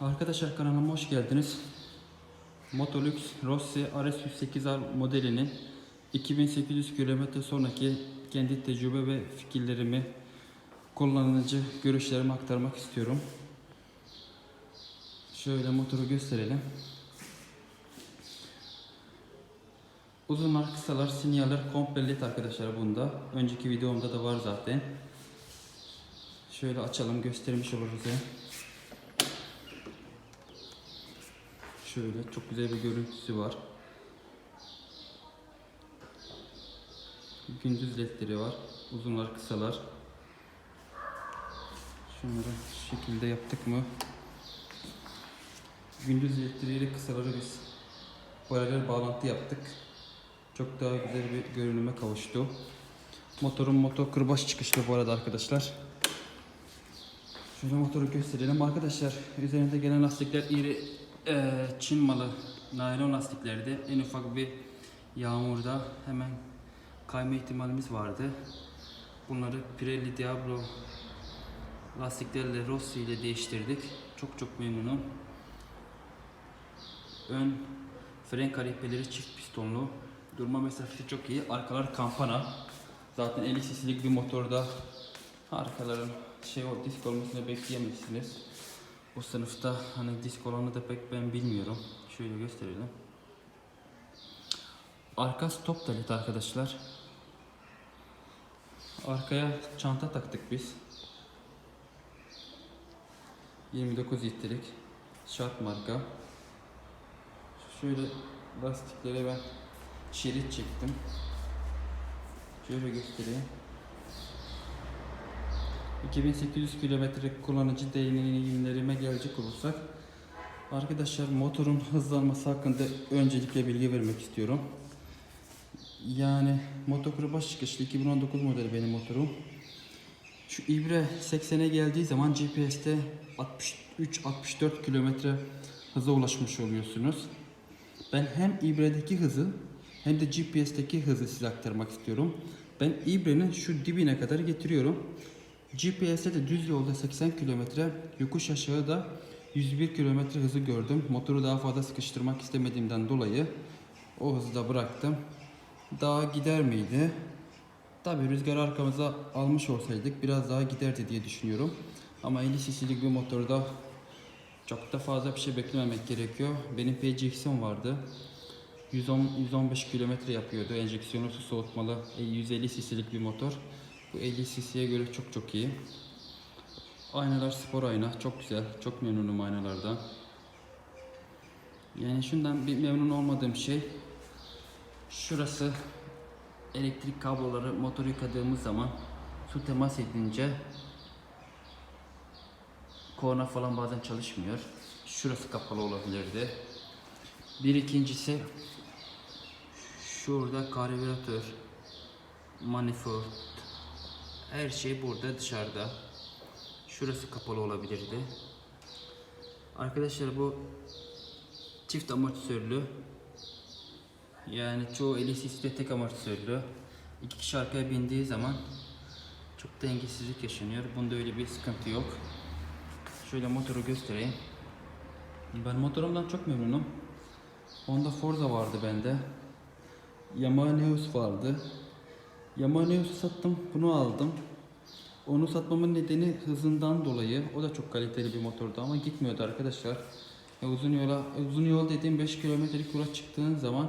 Arkadaşlar kanalıma hoş geldiniz. Motolux Rossi RS108R modelinin 2800 km sonraki kendi tecrübe ve fikirlerimi kullanıcı görüşlerimi aktarmak istiyorum. Şöyle motoru gösterelim. Uzunlar, kısalar, sinyaller komple led arkadaşlar bunda. Önceki videomda da var zaten. Şöyle açalım göstermiş oluruz ya. Şöyle çok güzel bir görüntüsü var. Gündüz ledleri var. Uzunlar, kısalar. Şunları şu şekilde yaptık mı? Gündüz ledleriyle kısaları biz paralel bağlantı yaptık. Çok daha güzel bir görünüme kavuştu. Motorun motor kırbaç çıkışlı bu arada arkadaşlar. Şöyle motoru gösterelim arkadaşlar. Üzerinde gelen lastikler iri eee, Çin malı naylon lastiklerdi. En ufak bir yağmurda hemen kayma ihtimalimiz vardı. Bunları Pirelli Diablo lastiklerle Rossi ile değiştirdik. Çok çok memnunum. Ön fren kalipeleri çift pistonlu. Durma mesafesi çok iyi. Arkalar kampana. Zaten 50 cc'lik bir motorda arkaların şey o disk olmasını bekleyemezsiniz. O sınıfta hani disk olanı da pek ben bilmiyorum. Şöyle gösterelim. Arka stop talit arkadaşlar. Arkaya çanta taktık biz. 29 litrelik Sharp marka. Şöyle lastiklere ben şerit çektim. Şöyle göstereyim. 2800 kilometre kullanıcı deneyimlerime gelecek olursak Arkadaşlar motorun hızlanması hakkında öncelikle bilgi vermek istiyorum. Yani motokrobaş çıkışlı 2019 model benim motorum. Şu ibre 80'e geldiği zaman GPS'te 63-64 kilometre hıza ulaşmış oluyorsunuz. Ben hem ibredeki hızı hem de GPS'teki hızı size aktarmak istiyorum. Ben ibrenin şu dibine kadar getiriyorum. GPS'te de düz yolda 80 kilometre, yokuş aşağı da 101 kilometre hızı gördüm. Motoru daha fazla sıkıştırmak istemediğimden dolayı o hızda bıraktım. Daha gider miydi? Tabi rüzgar arkamıza almış olsaydık biraz daha giderdi diye düşünüyorum. Ama 50 cc'lik bir motorda çok da fazla bir şey beklememek gerekiyor. Benim PCX'im vardı. 110 115 kilometre yapıyordu. Enjeksiyonlu su soğutmalı e, 150 cc'lik bir motor. Bu 50 cc'ye göre çok çok iyi. Aynalar spor ayna. Çok güzel. Çok memnunum aynalardan. Yani şundan bir memnun olmadığım şey şurası elektrik kabloları motoru yıkadığımız zaman su temas edince korna falan bazen çalışmıyor. Şurası kapalı olabilirdi. Bir ikincisi şurada karbüratör, manifold her şey burada dışarıda. Şurası kapalı olabilirdi. Arkadaşlar bu çift amortisörlü. Yani çoğu LCC'de tek amortisörlü. İki kişi arkaya bindiği zaman çok dengesizlik yaşanıyor. Bunda öyle bir sıkıntı yok. Şöyle motoru göstereyim. Ben motorumdan çok memnunum. Honda Forza vardı bende. Yamaha Neos vardı. Yamaha Neos'u sattım. Bunu aldım. Onu satmamın nedeni hızından dolayı. O da çok kaliteli bir motordu ama gitmiyordu arkadaşlar. E, uzun yola, uzun yol dediğim 5 kilometrelik yola çıktığın zaman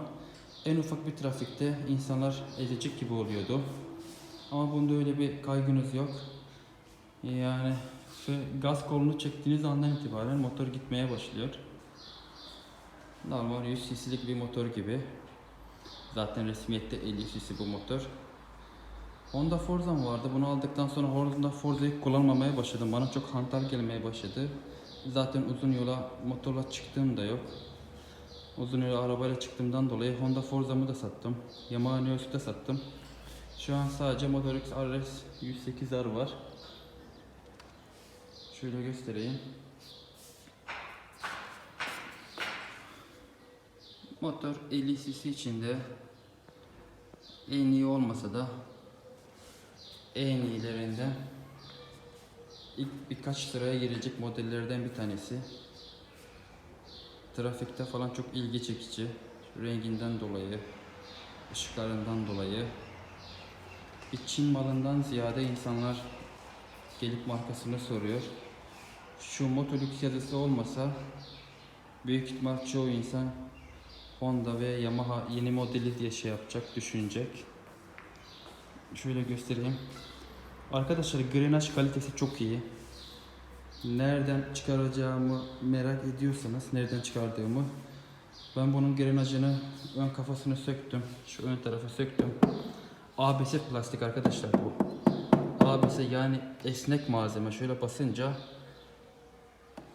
en ufak bir trafikte insanlar ezecek gibi oluyordu. Ama bunda öyle bir kaygınız yok. Yani ve gaz kolunu çektiğiniz andan itibaren motor gitmeye başlıyor. Normal 100 cc'lik bir motor gibi. Zaten resmiyette 50 cc bu motor. Honda Forza'm vardı. Bunu aldıktan sonra Honda Forza'yı kullanmamaya başladım. Bana çok hantal gelmeye başladı. Zaten uzun yola motorla çıktığım da yok. Uzun yola arabayla çıktığımdan dolayı Honda Forza'mı da sattım. Yamaha Neos'u da sattım. Şu an sadece Motor X RS 108R var. Şöyle göstereyim. Motor 50 cc içinde en iyi olmasa da en iyilerinden ilk birkaç sıraya girecek modellerden bir tanesi. trafikte falan çok ilgi çekici. Renginden dolayı, ışıklarından dolayı. Bir Çin malından ziyade insanlar gelip markasını soruyor. Şu Motolux yazısı olmasa büyük ihtimal çoğu insan Honda ve Yamaha yeni modeli diye şey yapacak, düşünecek. Şöyle göstereyim. Arkadaşlar grenaj kalitesi çok iyi. Nereden çıkaracağımı merak ediyorsanız, nereden çıkardığımı ben bunun grenajını, ön kafasını söktüm. Şu ön tarafı söktüm. ABS plastik arkadaşlar bu. ABS yani esnek malzeme. Şöyle basınca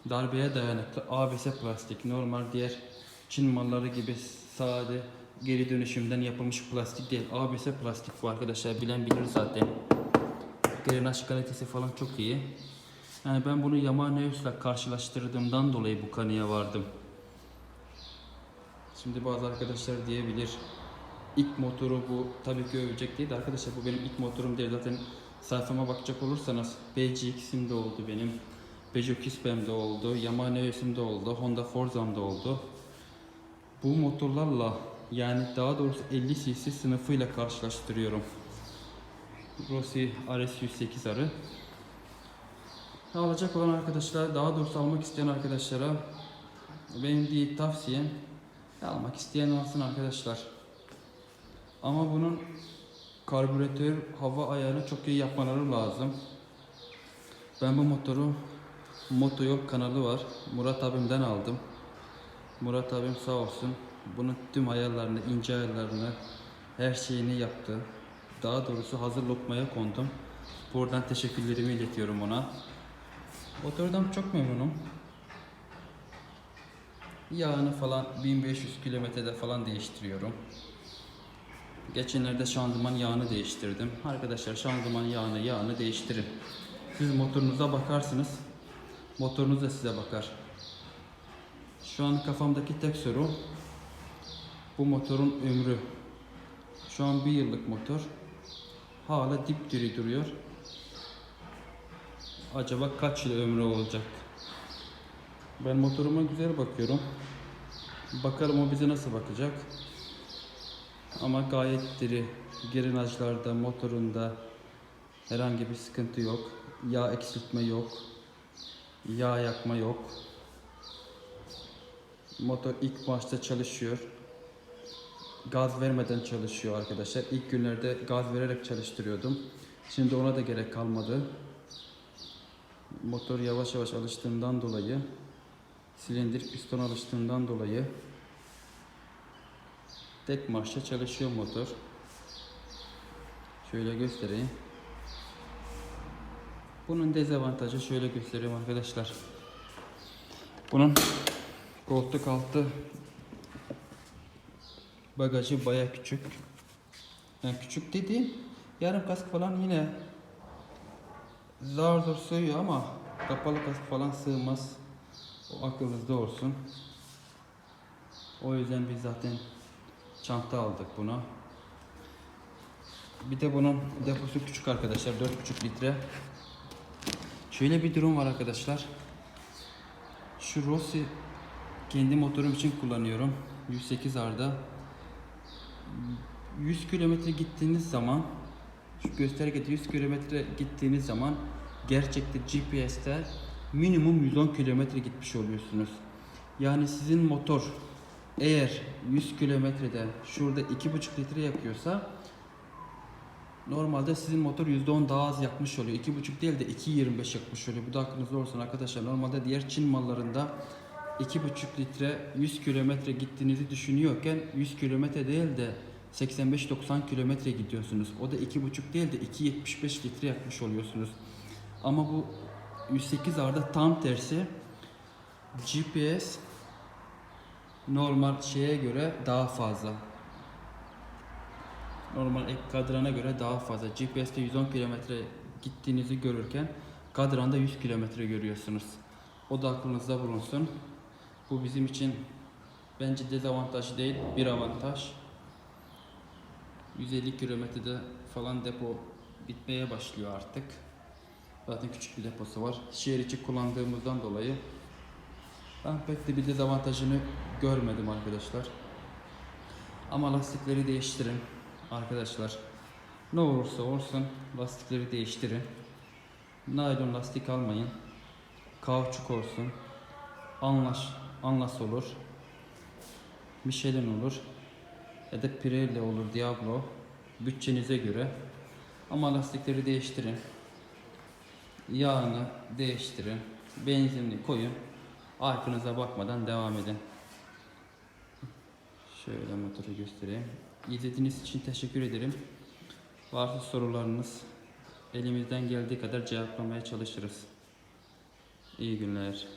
darbeye dayanıklı ABS plastik. Normal diğer Çin malları gibi sade geri dönüşümden yapılmış plastik değil. ABS plastik bu arkadaşlar. Bilen bilir zaten. Grenaj kalitesi falan çok iyi. Yani ben bunu Yamaha Neos'la karşılaştırdığımdan dolayı bu kanıya vardım. Şimdi bazı arkadaşlar diyebilir ilk motoru bu tabii ki övecek değil de arkadaşlar bu benim ilk motorum değil zaten sayfama bakacak olursanız BGX'imde oldu benim Peugeot Kispem'de oldu Yamaha Neos'imde oldu Honda Forza'mda oldu bu motorlarla yani daha doğrusu 50 cc sınıfıyla karşılaştırıyorum Rossi RS108 arı alacak olan arkadaşlar daha doğrusu almak isteyen arkadaşlara benim değil tavsiyem almak isteyen alsın arkadaşlar. Ama bunun karbüratör hava ayarını çok iyi yapmaları lazım. Ben bu motoru Motoyol kanalı var. Murat abimden aldım. Murat abim sağ olsun. Bunun tüm ayarlarını, ince ayarlarını, her şeyini yaptı. Daha doğrusu hazır lokmaya kondum. Buradan teşekkürlerimi iletiyorum ona. Motordan çok memnunum. Yağını falan 1500 kilometrede falan değiştiriyorum. Geçenlerde şanzıman yağını değiştirdim. Arkadaşlar şanzıman yağını yağını değiştirin. Siz motorunuza bakarsınız. Motorunuz da size bakar. Şu an kafamdaki tek soru bu motorun ömrü. Şu an bir yıllık motor. Hala dipdiri duruyor. Acaba kaç yıl ömrü olacak? Ben motoruma güzel bakıyorum. Bakalım o bize nasıl bakacak. Ama gayet diri. Grenajlarda, motorunda herhangi bir sıkıntı yok. Yağ eksiltme yok. Yağ yakma yok. Motor ilk başta çalışıyor. Gaz vermeden çalışıyor arkadaşlar. İlk günlerde gaz vererek çalıştırıyordum. Şimdi ona da gerek kalmadı. Motor yavaş yavaş alıştığından dolayı silindir piston alıştığından dolayı tek marşa çalışıyor motor. Şöyle göstereyim. Bunun dezavantajı şöyle göstereyim arkadaşlar. Bunun koltuk altı bagajı baya küçük. Yani küçük dediğim yarım kask falan yine zar zor sığıyor ama kapalı kask falan sığmaz. O aklınızda olsun. O yüzden biz zaten çanta aldık buna. Bir de bunun deposu küçük arkadaşlar. 4,5 litre. Şöyle bir durum var arkadaşlar. Şu Rossi kendi motorum için kullanıyorum. 108 arda. 100 kilometre gittiğiniz zaman şu göstergede 100 kilometre gittiğiniz zaman gerçekte GPS'te minimum 110 kilometre gitmiş oluyorsunuz. Yani sizin motor eğer 100 kilometrede şurada 2,5 litre yakıyorsa normalde sizin motor %10 daha az yakmış oluyor. 2,5 değil de 2,25 yakmış oluyor. Bu da aklınızda olsun arkadaşlar. Normalde diğer Çin mallarında 2,5 litre 100 kilometre gittiğinizi düşünüyorken 100 kilometre değil de 85-90 kilometre gidiyorsunuz. O da 2,5 değil de 2,75 litre yakmış oluyorsunuz. Ama bu 108 arda tam tersi GPS normal şeye göre daha fazla. Normal ek kadrana göre daha fazla. GPS'te 110 kilometre gittiğinizi görürken kadranda 100 kilometre görüyorsunuz. O da aklınızda bulunsun. Bu bizim için bence dezavantaj değil, bir avantaj. 150 kilometrede falan depo bitmeye başlıyor artık. Zaten küçük bir deposu var. Şehir içi kullandığımızdan dolayı Ben pek de bir dezavantajını görmedim arkadaşlar. Ama lastikleri değiştirin arkadaşlar. Ne olursa olsun lastikleri değiştirin. Naylon lastik almayın. Kauçuk olsun. Anlaş, anlas olur. Michelin olur. Ya da Pirelli olur, Diablo. Bütçenize göre. Ama lastikleri değiştirin. Yağını değiştirin. Benzinli koyun. Arkanıza bakmadan devam edin. Şöyle motoru göstereyim. İzlediğiniz için teşekkür ederim. Varsa sorularınız elimizden geldiği kadar cevaplamaya çalışırız. İyi günler.